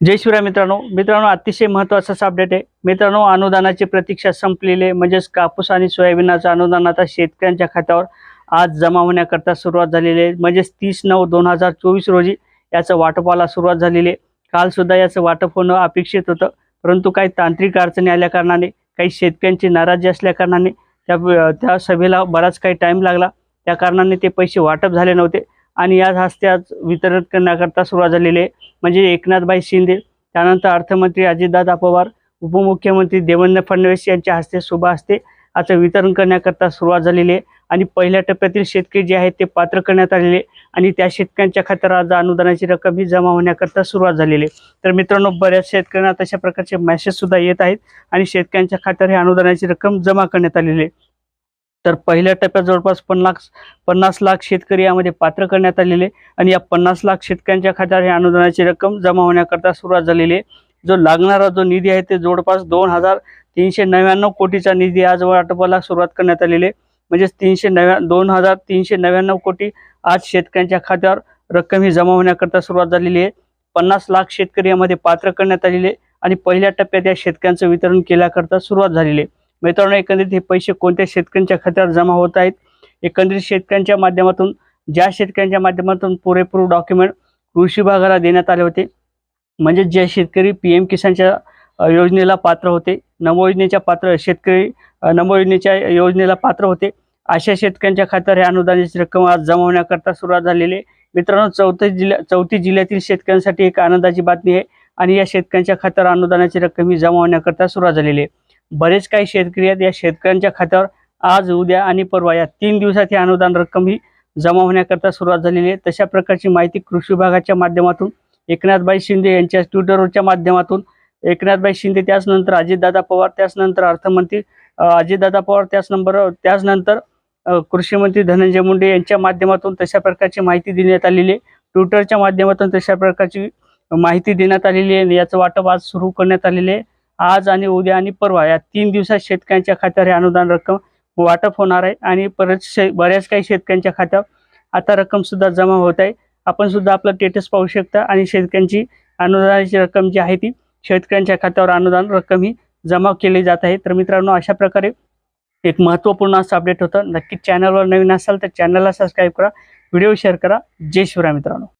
जय शिवराय मित्रांनो. मित्रांनो अतिशय महत्त्वाचाच अपडेट आहे. मित्रांनो अनुदानाची प्रतीक्षा संपलेली आहे. म्हणजेच कापूस आणि सोयाबीनाचं अनुदान आता शेतकऱ्यांच्या खात्यावर आज जमा होण्याकरता सुरुवात झालेली आहे. म्हणजेच तीस नऊ दोन हजार चोवीस रोजी याचं वाटपाला सुरुवात झालेली आहे. कालसुद्धा याचं वाटप होणं अपेक्षित होतं. परंतु काही तांत्रिक अडचणी आल्या कारणाने काही शेतकऱ्यांची नाराजी असल्याकारणाने त्या त्या सभेला बराच काही टाईम लागला. त्या कारणाने ते पैसे वाटप झाले नव्हते. आणि याच हस्ते आज वितरण करण्याकरता सुरुवात झालेली आहे. म्हणजे एकनाथभाई शिंदे त्यानंतर अर्थमंत्री अजितदादा पवार उपमुख्यमंत्री देवेंद्र फडणवीस यांच्या हस्ते शुभ हस्ते आता वितरण करण्याकरता सुरुवात झालेली आहे. आणि पहिल्या टप्प्यातील शेतकरी जे आहेत ते पात्र करण्यात आलेले आणि त्या शेतकऱ्यांच्या खात्यावर आज अनुदानाची रक्कम ही जमा होण्याकरता सुरुवात झालेली आहे. तर मित्रांनो बऱ्याच शेतकऱ्यांना तशा प्रकारचे मेसेज सुद्धा येत आहेत. आणि शेतकऱ्यांच्या खात्यावर ही अनुदानाची रक्कम जमा करण्यात आलेली आहे. तर पहिल्या टप्प्यात जवळपास पन्नास पन्नास लाख शेतकरी यामध्ये पात्र करण्यात आलेले आणि या पन्नास लाख शेतकऱ्यांच्या खात्यावर हे अनुदानाची रक्कम जमा होण्याकरता सुरुवात झालेली आहे. जो लागणारा जो निधी आहे ते जवळपास दोन हजार तीनशे नव्याण्णव कोटीचा निधी आज वाटपाला सुरुवात करण्यात आलेली आहे. म्हणजेच तीनशे नव्या दोन हजार तीनशे नव्याण्णव कोटी आज शेतकऱ्यांच्या खात्यावर रक्कम ही जमा होण्याकरता सुरुवात झालेली आहे. पन्नास लाख शेतकरी यामध्ये पात्र करण्यात आलेले आणि पहिल्या टप्प्यात या शेतकऱ्यांचं वितरण केल्याकरता सुरुवात झालेली आहे. मित्रांनो एकंदरीत हे पैसे कोणत्या शेतकऱ्यांच्या खात्यावर जमा होत आहेत? एकंदरीत शेतकऱ्यांच्या माध्यमातून ज्या शेतकऱ्यांच्या माध्यमातून पुरेपूर डॉक्युमेंट कृषी विभागाला देण्यात आले होते म्हणजे जे शेतकरी पी एम किसानच्या योजनेला पात्र होते नमो योजनेच्या पात्र शेतकरी नमो योजनेच्या योजनेला पात्र होते अशा शेतकऱ्यांच्या खात्यावर हे अनुदानाची रक्कम आज जमा होण्याकरता सुरुवात झालेली आहे. मित्रांनो चौथी जिल्ह्या चौथी जिल्ह्यातील शेतकऱ्यांसाठी एक आनंदाची बातमी आहे आणि या शेतकऱ्यांच्या खात्यावर अनुदानाची रक्कम ही जमा होण्याकरता सुरुवात झालेली आहे. बरेच काही शेतकरी आहेत. या शेतकऱ्यांच्या खात्यावर आज उद्या आणि परवा या तीन दिवसात ही अनुदान रक्कम ही जमा होण्याकरता सुरुवात झालेली आहे. तशा प्रकारची माहिती कृषी विभागाच्या माध्यमातून एकनाथबाई शिंदे यांच्या ट्विटरवरच्या माध्यमातून एकनाथबाई शिंदे त्याचनंतर अजितदादा पवार त्याचनंतर अर्थमंत्री अजितदादा पवार त्याच नंबर त्याचनंतर कृषीमंत्री कृषी मंत्री धनंजय मुंडे यांच्या माध्यमातून तशा प्रकारची माहिती देण्यात आलेली आहे. ट्विटरच्या माध्यमातून तशा प्रकारची माहिती देण्यात आलेली आहे याचं वाटप आज सुरू करण्यात आलेले आहे. आज आणि उद्या आणि परवा या तीन दिवसात शेतकऱ्यांच्या खात्यावर हे अनुदान रक्कम वाटप होणार आहे आणि परत शे बऱ्याच काही शेतकऱ्यांच्या खात्यावर आता रक्कम सुद्धा जमा होत आहे. आपण सुद्धा आपलं स्टेटस पाहू शकता आणि शेतकऱ्यांची अनुदानाची रक्कम जी आहे ती शेतकऱ्यांच्या खात्यावर अनुदान रक्कम ही जमा केली जात आहे. तर मित्रांनो अशा प्रकारे एक महत्त्वपूर्ण असं अपडेट होतं. नक्कीच चॅनलवर नवीन असाल तर चॅनलला सबस्क्राईब करा. व्हिडिओ शेअर करा. जय शिवराय मित्रांनो.